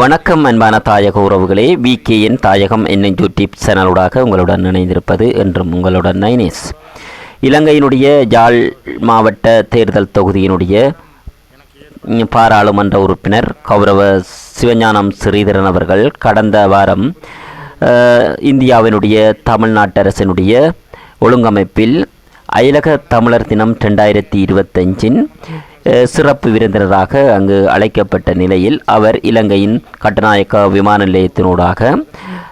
வணக்கம் அன்பான தாயக உறவுகளே. விகேஎன் தாயகம் என்ன யூடியூப் சேனலூடாக உங்களுடன் இணைந்திருப்பது என்றும் உங்களுடன் நைனேஸ். இலங்கையினுடைய ஜாழ் மாவட்ட தேர்தல் தொகுதியினுடைய பாராளுமன்ற உறுப்பினர் கௌரவ சிவஞானம் ஸ்ரீதரன் அவர்கள் கடந்த வாரம் இந்தியாவினுடைய தமிழ்நாட்டு அரசினுடைய ஒழுங்கமைப்பில் அயலக தமிழர் தினம் ரெண்டாயிரத்தி இருபத்தஞ்சின் சிறப்பு விருந்தினராக அங்கு அழைக்கப்பட்ட நிலையில் அவர் இலங்கையின் கட்டநாயக்க விமான நிலையத்தினூடாக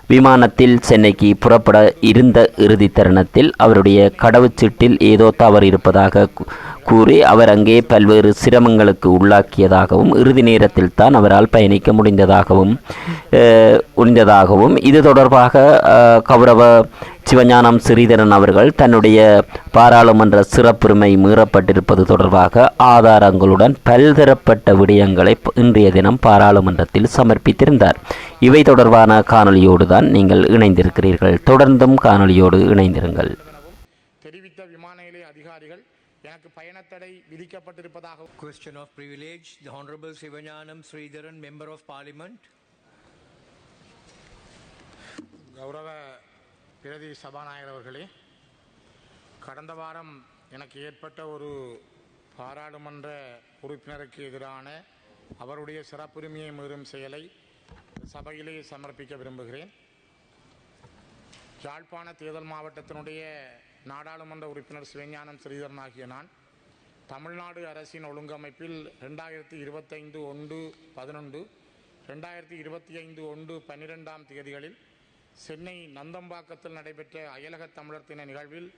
விமானத்தில் சென்னைக்கு புறப்பட இருந்த இறுதி தருணத்தில் அவருடைய கடவுச்சீட்டில் ஏதோ தவறு இருப்பதாக கூறி அவர் அங்கே பல்வேறு சிரமங்களுக்கு உள்ளாக்கியதாகவும் இறுதி நேரத்தில் தான் அவரால் பயணிக்க முடிந்ததாகவும் முடிந்ததாகவும் இது தொடர்பாக கௌரவ சிவஞானம் ஸ்ரீதரன் அவர்கள் தன்னுடைய பாராளுமன்ற சிறப்புரிமை மீறப்பட்டிருப்பது தொடர்பாக ஆதாரங்களுடன் பல்தரப்பட்ட விடயங்களை இன்றைய தினம் பாராளுமன்றத்தில் சமர்ப்பித்திருந்தார். இவை தொடர்பான காணொளியோடு தான் நீங்கள் இணைந்திருக்கிறீர்கள். தொடர்ந்தும் காணொளியோடு இணைந்திருங்கள். தெரிவித்த விமான நிலைய அதிகாரிகள் எனக்கு பயணத்தடை விதிக்கப்பட்டிருப்பதாகவும் Question of privilege, the Honorable Sivanyanam Sridharan, Member of Parliament. கௌரவ பிரதி சபாநாயகர் அவர்களே கடந்த வாரம் எனக்கு ஏற்பட்ட ஒரு பாராளுமன்ற உறுப்பினருக்கு எதிரான அவருடைய சிறப்புரிமையை மீறும் செயலை சபையிலே சமர்ப்பிக்க விரும்புகிறேன். யாழ்ப்பாண தேர்தல் மாவட்டத்தினுடைய நாடாளுமன்ற உறுப்பினர் சிவஞானம் ஸ்ரீதரன் ஆகிய நான் தமிழ்நாடு அரசின் ஒழுங்கமைப்பில் ரெண்டாயிரத்தி இருபத்தைந்து ஒன்று பதினொன்று ரெண்டாயிரத்தி இருபத்தி ஐந்து ஒன்று பன்னிரெண்டாம் தேதிகளில் சென்னை நந்தம்பாக்கத்தில் நடைபெற்ற அயலக தமிழர் தின நிகழ்வில்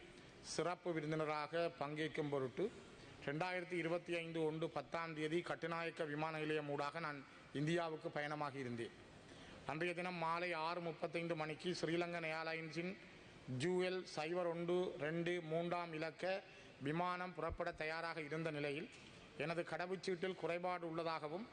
சிறப்பு விருந்தினராக பங்கேற்கும் பொருட்டு ரெண்டாயிரத்தி இருபத்தி ஐந்து ஒன்று பத்தாம் தேதி கட்டுநாயக்க விமான நிலையம் ஊடாக நான் இந்தியாவுக்கு பயணமாக இருந்தேன். அன்றைய தினம் மாலை ஆறு முப்பத்தைந்து மணிக்கு ஸ்ரீலங்கன் ஏர்லைன்ஸின் ஜூஎல் சைபர் ஒன்று ரெண்டு மூன்றாம் இலக்க விமானம் புறப்பட தயாராக இருந்த நிலையில் எனது கடவுச்சீட்டில் குறைபாடு உள்ளதாகவும்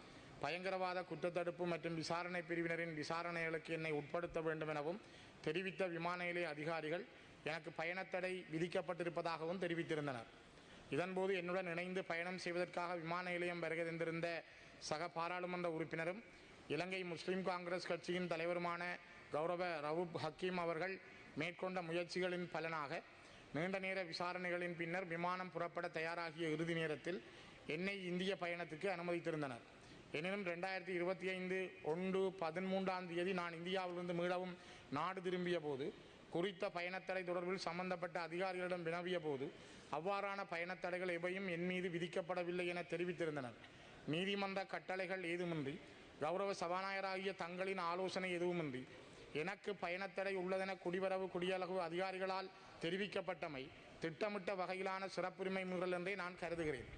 பயங்கரவாத குற்றத்தடுப்பு மற்றும் விசாரணை பிரிவினரின் விசாரணைகளுக்கு என்னை உட்படுத்த வேண்டும் எனவும் தெரிவித்த விமான நிலைய அதிகாரிகள் எனக்கு பயணத்தடை விதிக்கப்பட்டிருப்பதாகவும் தெரிவித்திருந்தனர். இதன்போது என்னுடன் இணைந்து பயணம் செய்வதற்காக விமான நிலையம் வருகைந்திருந்த சக பாராளுமன்ற உறுப்பினரும் இலங்கை முஸ்லிம் காங்கிரஸ் கட்சியின் தலைவருமான கௌரவ ரவுப் ஹக்கீம் அவர்கள் மேற்கொண்ட முயற்சிகளின் பலனாக நீண்ட நேர விசாரணைகளின் பின்னர் விமானம் புறப்பட தயாராகிய இறுதி நேரத்தில் என்னை இந்திய பயணத்துக்கு அனுமதித்திருந்தனர். எனினும் ரெண்டாயிரத்தி இருபத்தி ஐந்து ஒன்று பதிமூன்றாம் தேதி நான் இந்தியாவிலிருந்து மீளவும் நாடு திரும்பிய போது குறித்த பயணத்தடை தொடர்பில் சம்பந்தப்பட்ட அதிகாரிகளிடம் வினவிய போது அவ்வாறான பயணத்தடைகள் எவையும் என் மீது விதிக்கப்படவில்லை என தெரிவித்திருந்தனர். நீதிமன்ற கட்டளைகள் ஏதுமின்றி கௌரவ சபாநாயகராகிய தங்களின் ஆலோசனை எதுவுமின்றி எனக்கு பயணத்தடை உள்ளதென குடிவரவு குடியளவு அதிகாரிகளால் தெரிவிக்கப்பட்டமை திட்டமிட்ட வகையிலான சிறப்புரிமை மீறல் என்றே நான் கருதுகிறேன்.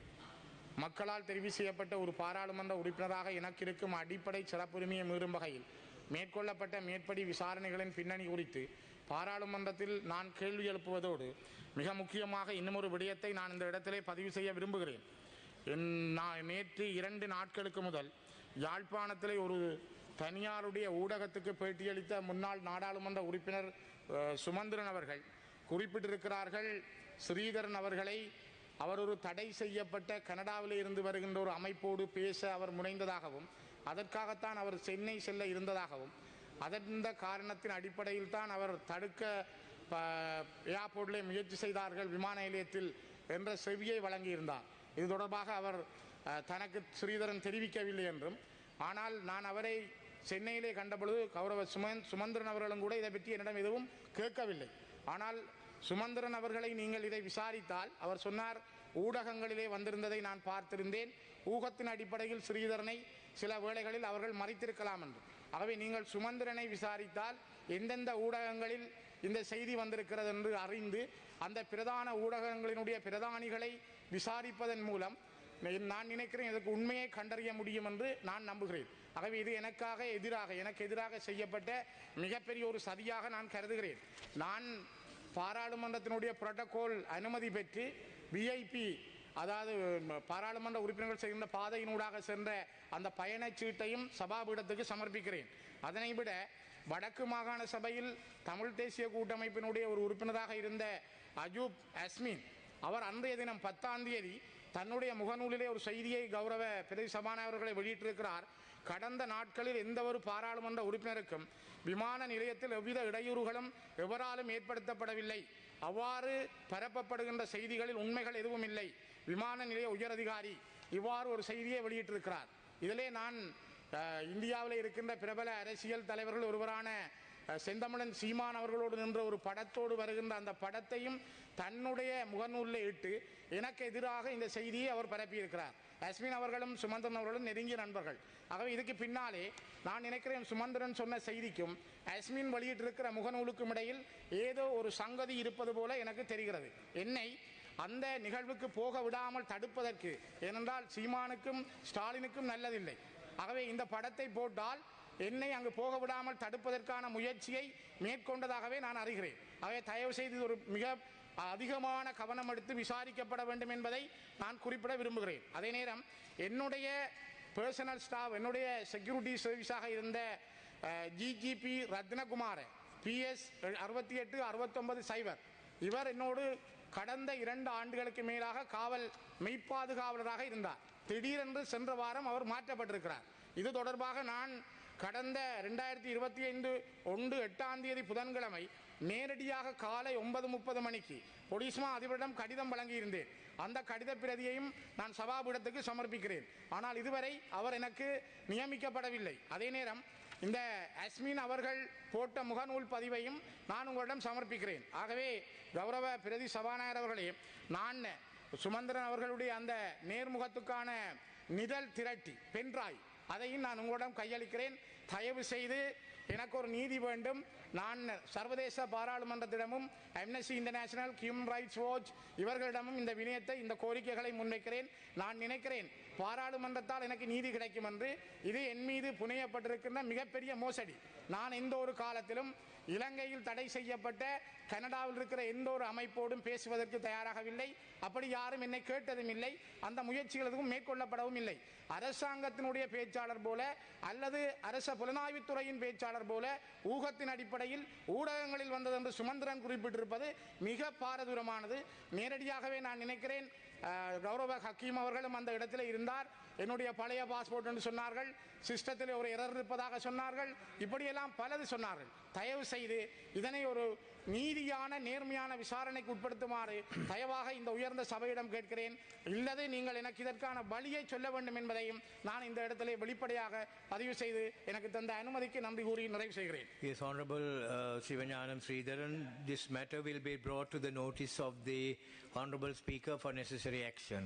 மக்களால் தெரிவு செய்யப்பட்ட ஒரு பாராளுமன்ற உறுப்பினராக எனக்கு இருக்கும் அடிப்படை சிறப்புரிமையை மீறும் வகையில் மேற்கொள்ளப்பட்ட மேற்படி விசாரணைகளின் பின்னணி குறித்து பாராளுமன்றத்தில் நான் கேள்வி எழுப்புவதோடு மிக முக்கியமாக இன்னமொரு விடயத்தை நான் இந்த இடத்திலே பதிவு செய்ய விரும்புகிறேன். என் நான் நேற்று இரண்டு நாட்களுக்கு முதல் யாழ்ப்பாணத்திலே ஒரு தனியாருடைய ஊடகத்துக்கு பேட்டியளித்த முன்னாள் நாடாளுமன்ற உறுப்பினர் சுமந்திரன் அவர்கள் குறிப்பிட்டிருக்கிறார்கள் ஸ்ரீதரன் அவர்களை அவர் ஒரு தடை செய்யப்பட்ட கனடாவில் இருந்து வருகின்ற ஒரு அமைப்போடு பேச அவர் முனைந்ததாகவும் அதற்காகத்தான் அவர் சென்னை செல்ல இருந்ததாகவும் அதன் காரணத்தின் அடிப்படையில் தான் அவர் தடுக்க ப- ஏர்போர்ட்டிலே முயற்சி செய்தார்கள் விமான நிலையத்தில் என்ற செவியை வழங்கியிருந்தார். இது தொடர்பாக அவர் தனக்கு ஸ்ரீதரன் தெரிவிக்கவில்லை என்றும் ஆனால் நான் அவரை சென்னையிலே கண்டபொழுது கௌரவ சுமந்த் சுமந்திரன் அவர்களும் கூட இதை பற்றி என்னிடம் எதுவும் கேட்கவில்லை. ஆனால் சுமந்திரன் அவர்களை நீங்கள் இதை விசாரித்தால் அவர் சொன்னார் ஊடகங்களிலே வந்திருந்ததை நான் பார்த்திருந்தேன். ஊகத்தின் அடிப்படையில் ஸ்ரீதரனை சில வேளைகளில் அவர்கள் மறைத்திருக்கலாம் என்று. ஆகவே நீங்கள் சுமந்திரனை விசாரித்தால் எந்தெந்த ஊடகங்களில் இந்த செய்தி வந்திருக்கிறது என்று அறிந்து அந்த பிரதான ஊடகங்களினுடைய பிரதானிகளை விசாரிப்பதன் மூலம் நான் நினைக்கிறேன் இதற்கு உண்மையை கண்டறிய முடியும் என்று நான் நம்புகிறேன். ஆகவே இது எனக்காக எதிராக எனக்கு எதிராக செய்யப்பட்ட மிகப்பெரிய ஒரு சதியாக நான் கருதுகிறேன். நான் பாராளுமன்றத்தினுடைய புரோட்டோகால் அனுமதி பெற்று விஐபி அதாவது பாராளுமன்ற உறுப்பினர்கள் செய்கின்ற பாதையினூடாக சென்ற அந்த பயணச் சீட்டையும் சபாபீடத்துக்கு சமர்ப்பிக்கிறேன். அதனை விட வடக்கு மாகாண சபையில் தமிழ் தேசிய கூட்டமைப்பினுடைய ஒரு உறுப்பினராக இருந்த அஜூப் அஸ்மின் அவர் அன்றைய தினம் பத்தாம் தேதி தன்னுடைய முகநூலிலே ஒரு செய்தியை கௌரவ பிரதி சபாநாயகர்களை வெளியிட்டிருக்கிறார். கடந்த நாட்களில் எந்த ஒரு பாராளுமன்ற உறுப்பினருக்கும் விமான நிலையத்தில் எவ்வித இடையூறுகளும் எவராலும் ஏற்படுத்தப்படவில்லை. அவ்வாறு பரப்பப்படுகின்ற செய்திகளில் உண்மைகள் எதுவும் இல்லை. விமான நிலைய உயரதிகாரி இவ்வாறு ஒரு செய்தியை வெளியிட்டிருக்கிறார். இதிலே நான் இந்தியாவில் இருக்கின்ற பிரபல அரசியல் தலைவர்கள் ஒருவரான செந்தமிழன் சீமான் அவர்களோடு நின்ற ஒரு படத்தோடு வருகின்ற அந்த படத்தையும் தன்னுடைய முகநூலில் இட்டு எனக்கு எதிராக இந்த செய்தியை அவர் பரப்பியிருக்கிறார். அஸ்மின் அவர்களும் சுமந்திரன் அவர்களும் நெருங்கிய நண்பர்கள். ஆகவே இதுக்கு பின்னாலே நான் நினைக்கிறேன் சுமந்திரன் சொன்ன செய்திக்கும் அஸ்மின் வெளியிட்டிருக்கிற முகநூலுக்கும் இடையில் ஏதோ ஒரு சங்கதி இருப்பது போல எனக்கு தெரிகிறது. என்னை அந்த நிகழ்வுக்கு போக விடாமல் தடுப்பதற்கு ஏனென்றால் சீமானுக்கும் ஸ்டாலினுக்கும் நல்லதில்லை. ஆகவே இந்த படத்தை போட்டால் என்னை அங்கு போக விடாமல் தடுப்பதற்கான முயற்சியை மேற்கொண்டதாகவே நான் அறிகிறேன். ஆகவே தயவு செய்து ஒரு மிக அதிகமான கவனம் எடுத்து விசாரிக்கப்பட வேண்டும் என்பதை நான் குறிப்பிட விரும்புகிறேன். அதே நேரம் என்னுடைய பர்சனல் ஸ்டாஃப் என்னுடைய செக்யூரிட்டி சர்வீஸாக இருந்த ஜிஜிபி ரத்னகுமார் பிஎஸ் அறுபத்தி எட்டு அறுபத்தொன்பது சைபர் இவர் என்னோடு கடந்த இரண்டு ஆண்டுகளுக்கு மேலாக காவல் மெய்ப்பாதுகாவலராக இருந்தார். திடீரென்று சென்ற வாரம் அவர் மாற்றப்பட்டிருக்கிறார். இது தொடர்பாக நான் கடந்த ரெண்டாயிரத்தி இருபத்தி ஐந்து ஒன்று எட்டாம் தேதி புதன்கிழமை நேரடியாக காலை ஒன்பது முப்பது மணிக்கு பொடிஸ்மா அதிபரிடம் கடிதம் வழங்கியிருந்தேன். அந்த கடித பிரதியையும் நான் சபாபீடத்துக்கு சமர்ப்பிக்கிறேன். ஆனால் இதுவரை அவர் எனக்கு நியமிக்கப்படவில்லை. அதே நேரம் இந்த அஸ்மின் அவர்கள் போட்ட முகநூல் பதிவையும் நான் உங்களிடம் சமர்ப்பிக்கிறேன். ஆகவே கௌரவ பிரதி சபாநாயகர் அவர்களே நான் சுமந்திரன் அவர்களுடைய அந்த நேர்முகத்துக்கான நிதல் திரட்டி பென்றாய் அதையும் நான் உங்களிடம் கையளிக்கிறேன். தயவு செய்து எனக்கு ஒரு நீதி வேண்டும். நான் சர்வதேச பாராளுமன்றத்திடமும் amnesty international human rights watch இவர்களிடமும் இந்த வினயத்தை இந்த கோரிக்கைகளை முன்வைக்கிறேன். நான் நினைக்கிறேன் பாராளுமன்றத்தால் எனக்கு நீதி கிடைக்கும் என்று. இது என் மீது புனையப்பட்டிருக்கின்ற மிகப்பெரிய மோசடி. நான் எந்த ஒரு காலத்திலும் இலங்கையில் தடை செய்யப்பட்ட கனடாவில் இருக்கிற எந்த ஒரு அமைப்போடும் பேசுவதற்கு தயாராகவில்லை. அப்படி யாரும் என்னை கேட்டதும் இல்லை. அந்த முயற்சிகள் எதுவும் மேற்கொள்ளப்படவும் இல்லை. அரசாங்கத்தினுடைய பேச்சாளர் போல அல்லது அரச புலனாய்வுத்துறையின் பேச்சாளர் போல ஊகத்தின் அடிப்படை அடிப்படையில் ஊடகங்களில் வந்தது என்று சுமந்திரன் குறிப்பிட்டிருப்பது மிக பாரதூரமானது. நேரடியாகவே நான் நினைக்கிறேன் கௌரவ ஹக்கீம் அவர்களும் அந்த இடத்தில் இருந்தார். என்னுடைய பழைய பாஸ்போர்ட் என்று சொன்னார்கள். சிஸ்டத்தில் ஒரு எரர் இருப்பதாக சொன்னார்கள். இப்படியெல்லாம் பலது சொன்னார்கள். தயவு செய்து இதனை ஒரு நீதியான நேர்மையான விசாரணைக்கு உட்படுத்துமாறு தயவாக இந்த உயர்ந்த சபையிடம் கேட்கிறேன் இல்லது நீங்கள் எனக்கு இதற்கான வழியை சொல்ல வேண்டும் என்பதையும் நான் இந்த இடத்திலே வெளிப்படையாக பதிவு செய்து எனக்கு தந்த அனுமதிக்கு நன்றி கூறி நிறைவு செய்கிறேன் Yes, Honorable uh, Sivanyanam Sridharan, this matter will be brought to the notice of the Honorable Speaker for necessary action.